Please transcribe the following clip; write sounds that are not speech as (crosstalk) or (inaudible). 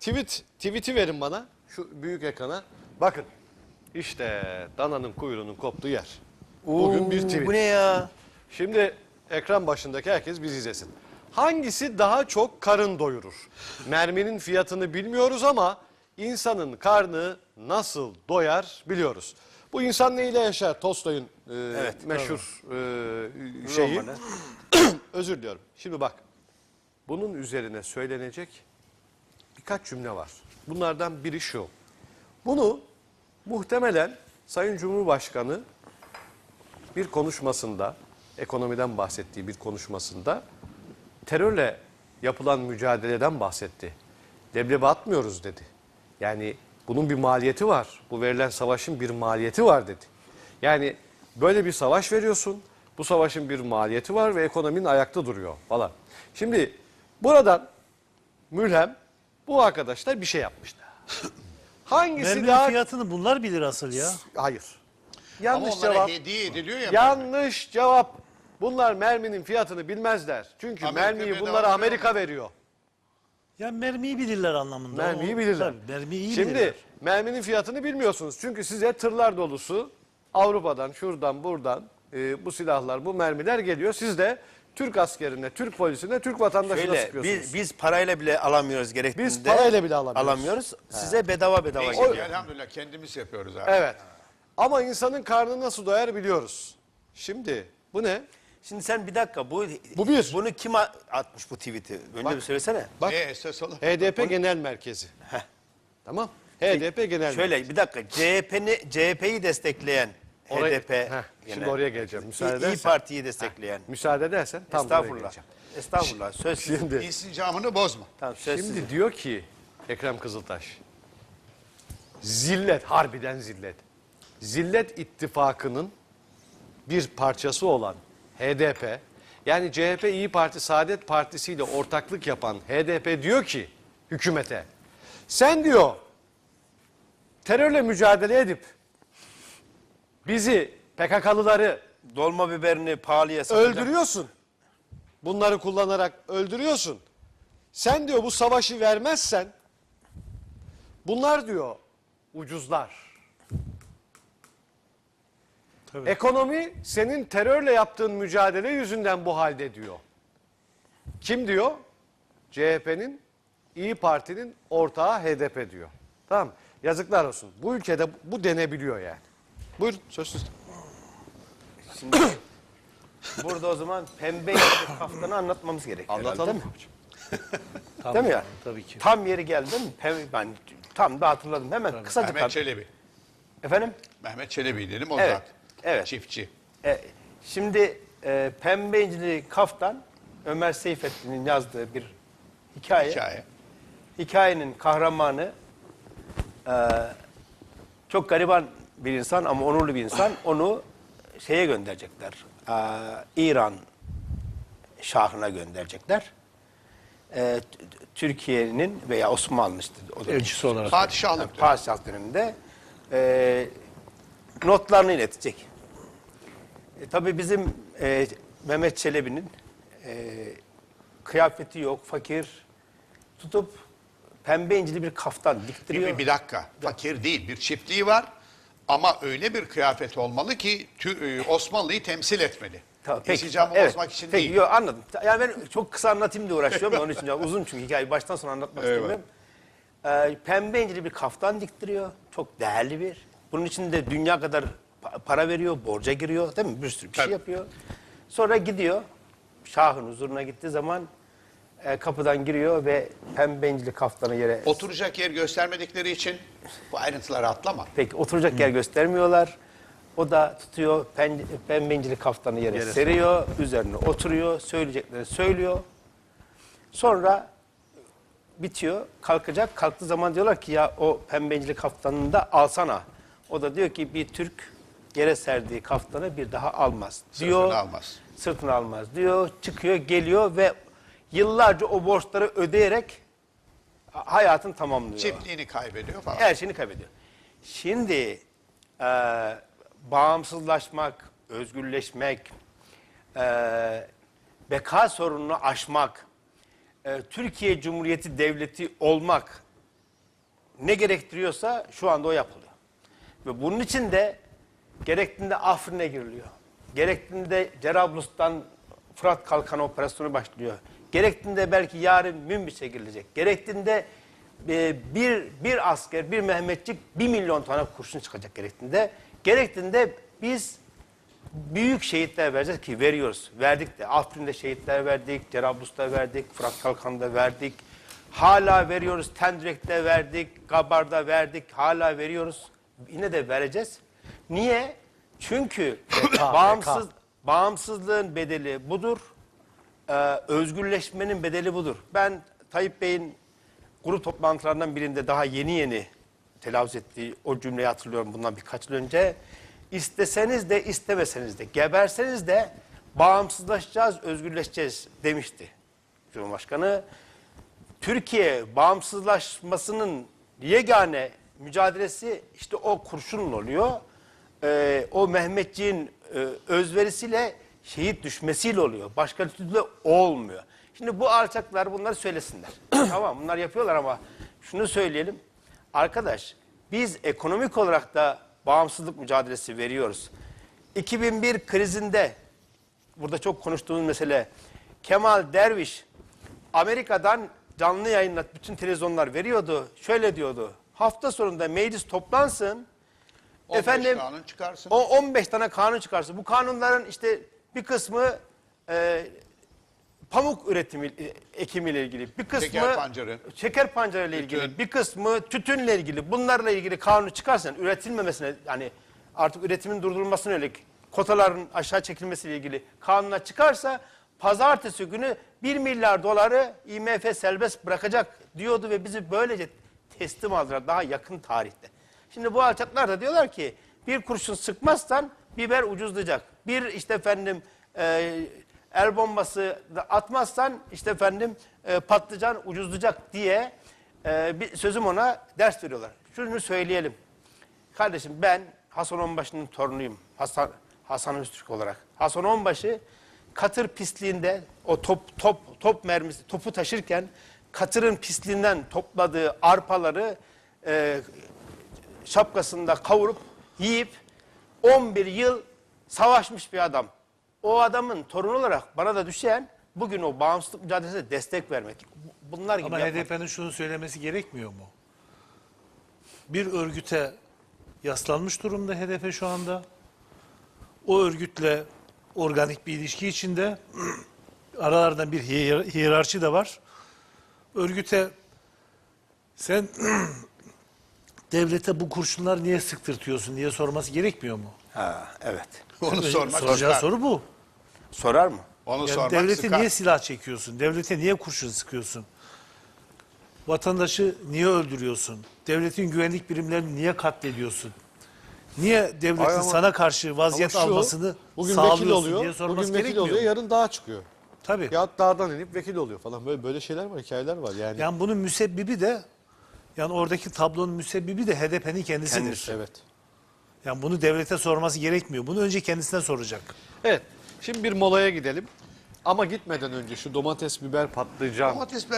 Tweet, tweet'i verin bana. Şu büyük ekrana. Bakın. İşte dananın kuyruğunun koptuğu yer. Bugün bir tweet. Bu ne ya? Şimdi ekran başındaki herkes bizi izlesin. Hangisi daha çok karın doyurur? Merminin fiyatını bilmiyoruz ama insanın karnı nasıl doyar biliyoruz. Bu insan neyle yaşar? Tolstoy'un e, meşhur e, şeyi. Romanı. (clears throat) Özür diliyorum. Şimdi bak. Bunun üzerine söylenecek birkaç cümle var. Bunlardan biri şu. Bunu muhtemelen Sayın Cumhurbaşkanı bir konuşmasında, ekonomiden bahsettiği bir konuşmasında terörle yapılan mücadeleden bahsetti. Leblebi atmıyoruz dedi. Yani bunun bir maliyeti var. Bu verilen savaşın bir maliyeti var dedi. Yani böyle bir savaş veriyorsun. Bu savaşın bir maliyeti var ve ekonominin ayakta duruyor falan. Şimdi buradan mülhem bu arkadaşlar bir şey yapmışlar. (laughs) Hangisi Merminin daha... fiyatını bunlar bilir asıl ya. Hayır. Ama Yanlış onlara cevap. hediye ediliyor ya. Yanlış cevap. Bunlar merminin fiyatını bilmezler. Çünkü Amerika mermiyi bedava bunlara veriyor Amerika veriyor. Ya mermiyi bilirler anlamında. Mermiyi O- bilirler. Tabii, mermiyi iyi Şimdi bilirler. merminin fiyatını bilmiyorsunuz. Çünkü size tırlar dolusu Avrupa'dan, şuradan, buradan e, bu silahlar, bu mermiler geliyor. Siz de Türk askerine, Türk polisine, Türk vatandaşına Şöyle sıkıyorsunuz. biz, biz parayla bile alamıyoruz gerektiğinde. Biz parayla bile alamıyoruz. Alamıyoruz. Size bedava bedava Neyse geliyor. elhamdülillah kendimiz yapıyoruz abi. Evet. Ama insanın karnı nasıl doyar biliyoruz. Şimdi bu ne? Şimdi sen bir dakika bu Bu bir. bunu kim a- atmış bu tweet'i? Önce bir söylesene. Bak Ne esas olan? HDP Genel Merkezi. Tamam. HDP Genel Merkezi. Şöyle bir dakika CHP'ni CHP'yi destekleyen Oraya- HDP Heh, şimdi gene. oraya geleceğim. Müsaade İyi, İyi edersen. Parti'yi destekleyen. Müsaade edersen tam buraya Estağfurullah. geleceğim. Estağfurullah. Söz. Şimdi, İnsicamını bozma. Tamam, söz sizin. şimdi diyor ki Ekrem Kızıltaş. Zillet, harbiden zillet. Zillet ittifakının bir parçası olan HDP, yani CHP İyi Parti Saadet Partisi ile ortaklık yapan HDP diyor ki hükümete, sen diyor terörle mücadele edip bizi PKK'lıları Dolma biberini pahalıya satacak. öldürüyorsun. Bunları kullanarak öldürüyorsun. Sen diyor bu savaşı vermezsen bunlar diyor ucuzlar. Tabii. Ekonomi senin terörle yaptığın mücadele yüzünden bu halde diyor. Kim diyor? CHP'nin İyi Parti'nin ortağı HDP diyor. Tamam. Yazıklar olsun. Bu ülkede bu denebiliyor yani. Buyurun söz sizde. Şimdi (coughs) burada o zaman pembe kaftanı anlatmamız gerekiyor. herhalde, Anlatalım değil mı? mi? (laughs) Tamam, Değil mi ya? Tabii ki. Tam yeri geldi değil mi? Pembe, ben tam da hatırladım. Hemen kısaca Mehmet Çelebi. Efendim? Mehmet Çelebi dedim o Evet, zat. evet. Çiftçi. E, şimdi e, Pembe İncili Kaftan Ömer Seyfettin'in yazdığı bir hikaye. Hikaye. Hikayenin kahramanı e, çok gariban bir insan ama onurlu bir insan. Onu şeye gönderecekler. E, İran Şahına gönderecekler. E, Türkiye'nin veya Osmanlı işte o dönem- Elçisi olarak. Padişahlık. Padişah döneminde e, notlarını iletecek. E, tabii bizim e, Mehmet Çelebi'nin e, kıyafeti yok, fakir. Tutup pembe incili bir kaftan diktiriyor. bir, bir dakika. Fakir değil. Bir çiftliği var. Ama öyle bir kıyafet olmalı ki tü- e, Osmanlı'yı temsil etmeli. Tamam, peki. İnsicamı Evet, bozmak için peki, değil. Yok, anladım. Yani ben çok kısa anlatayım diye uğraşıyorum onun için. uzun çünkü hikayeyi baştan sona anlatmak Evet. istemiyorum. Ee, pembe incili bir kaftan diktiriyor. Çok değerli bir. Bunun için de dünya kadar pa- para veriyor, borca giriyor değil mi? Bir sürü bir şey Tabii. yapıyor. Sonra gidiyor. Şahın huzuruna gittiği zaman e, kapıdan giriyor ve pembe incili kaftanı yere... Oturacak yer göstermedikleri için bu ayrıntıları atlama. Peki oturacak yer göstermiyorlar. O da tutuyor pen, pembe incili kaftanı yere, seriyor, üzerine oturuyor, söyleyecekleri söylüyor. Sonra bitiyor, kalkacak. Kalktığı zaman diyorlar ki ya o pembe incili kaftanını da alsana. O da diyor ki bir Türk yere serdiği kaftanı bir daha almaz diyor. Sırtını almaz. Sırtını almaz diyor. Çıkıyor, geliyor ve yıllarca o borçları ödeyerek hayatını tamamlıyor. Çiftliğini kaybediyor falan. Her şeyini kaybediyor. Şimdi e, bağımsızlaşmak, özgürleşmek, e, beka sorununu aşmak, e, Türkiye Cumhuriyeti Devleti olmak ne gerektiriyorsa şu anda o yapılıyor. Ve bunun için de gerektiğinde Afrin'e giriliyor. Gerektiğinde Cerablus'tan Fırat Kalkanı operasyonu başlıyor. Gerektiğinde belki yarın Münbiş'e girilecek. Gerektiğinde e, bir, bir asker, bir Mehmetçik bir milyon tane kurşun çıkacak gerektiğinde. Gerektiğinde biz büyük şehitler vereceğiz ki veriyoruz. Verdik de. Afrin'de şehitler verdik, Cerablus'ta verdik, Fırat Kalkan'da verdik. Hala veriyoruz. Tendrek'te verdik, Gabar'da verdik. Hala veriyoruz. Yine de vereceğiz. Niye? Çünkü bağımsız bağımsızlığın bedeli budur. Ee, özgürleşmenin bedeli budur. Ben Tayyip Bey'in grup toplantılarından birinde daha yeni yeni telaffuz ettiği o cümleyi hatırlıyorum bundan birkaç yıl önce. İsteseniz de istemeseniz de geberseniz de bağımsızlaşacağız, özgürleşeceğiz demişti Cumhurbaşkanı. Türkiye bağımsızlaşmasının yegane mücadelesi işte o kurşunla oluyor. Ee, o Mehmetçiğin e, özverisiyle şehit düşmesiyle oluyor. Başka türlü olmuyor. Şimdi bu alçaklar bunları söylesinler. (clears throat) tamam bunlar yapıyorlar ama şunu söyleyelim. Arkadaş biz ekonomik olarak da bağımsızlık mücadelesi veriyoruz. 2001 krizinde burada çok konuştuğumuz mesele Kemal Derviş Amerika'dan canlı yayınla bütün televizyonlar veriyordu. Şöyle diyordu. Hafta sonunda meclis toplansın. 15 efendim kanun çıkarsın. o 15 tane kanun çıkarsın. Bu kanunların işte bir kısmı e, pamuk üretimi e, ekimiyle ilgili, bir kısmı Şeker pancarı. şeker pancarı ile ilgili, Tütün. bir kısmı tütünle ilgili. Bunlarla ilgili kanunu çıkarsan üretilmemesine yani artık üretimin durdurulmasına yönelik kotaların aşağı çekilmesiyle ilgili kanuna çıkarsa pazartesi günü 1 milyar doları IMF serbest bırakacak diyordu ve bizi böylece teslim aldılar daha yakın tarihte. Şimdi bu alçaklar da diyorlar ki bir kurşun sıkmazsan biber ucuzlayacak. Bir işte efendim e, el bombası atmazsan işte efendim e, patlıcan ucuzlayacak diye e, bir sözüm ona ders veriyorlar. Şunu söyleyelim. Kardeşim ben Hasan Onbaşı'nın torunuyum. Hasan, Hasan Öztürk olarak. Hasan Onbaşı katır pisliğinde o top top top mermisi topu taşırken katırın pisliğinden topladığı arpaları e, şapkasında kavurup yiyip 11 yıl savaşmış bir adam. O adamın torunu olarak bana da düşen bugün o bağımsızlık mücadelesine destek vermek. Bunlar gibi Ama. HDP'nin şunu söylemesi gerekmiyor mu? Bir örgüte yaslanmış durumda HDP şu anda. O örgütle organik bir ilişki içinde (clears throat) aralarında bir hiyer- hiyerarşi de var. Örgüte sen (clears throat) devlete bu kurşunlar niye sıktırtıyorsun diye sorması gerekmiyor mu? Ha, evet. (laughs) Onu sormak Soracağı sıkar. soru bu. Sorar mı? Onu Yani sormak devlete sıkar. niye silah çekiyorsun? Devlete niye kurşun sıkıyorsun? Vatandaşı niye öldürüyorsun? Devletin güvenlik birimlerini niye katlediyorsun? Niye devletin Ay ama- sana karşı vaziyet Ama şu, almasını bugün sağlıyorsun vekil oluyor, diye sorması bugün vekil gerekmiyor oluyor, mu? yarın dağa çıkıyor. Tabii. Ya dağdan inip vekil oluyor falan. Böyle böyle şeyler var, hikayeler var yani. Yani bunun müsebbibi de yani oradaki tablonun müsebbibi de HDP'nin kendisidir. Kendisi. Evet. Yani bunu devlete sorması gerekmiyor. Bunu önce kendisine soracak. Evet. Şimdi bir molaya gidelim. Ama gitmeden önce şu domates, biber, patlıcan, Domates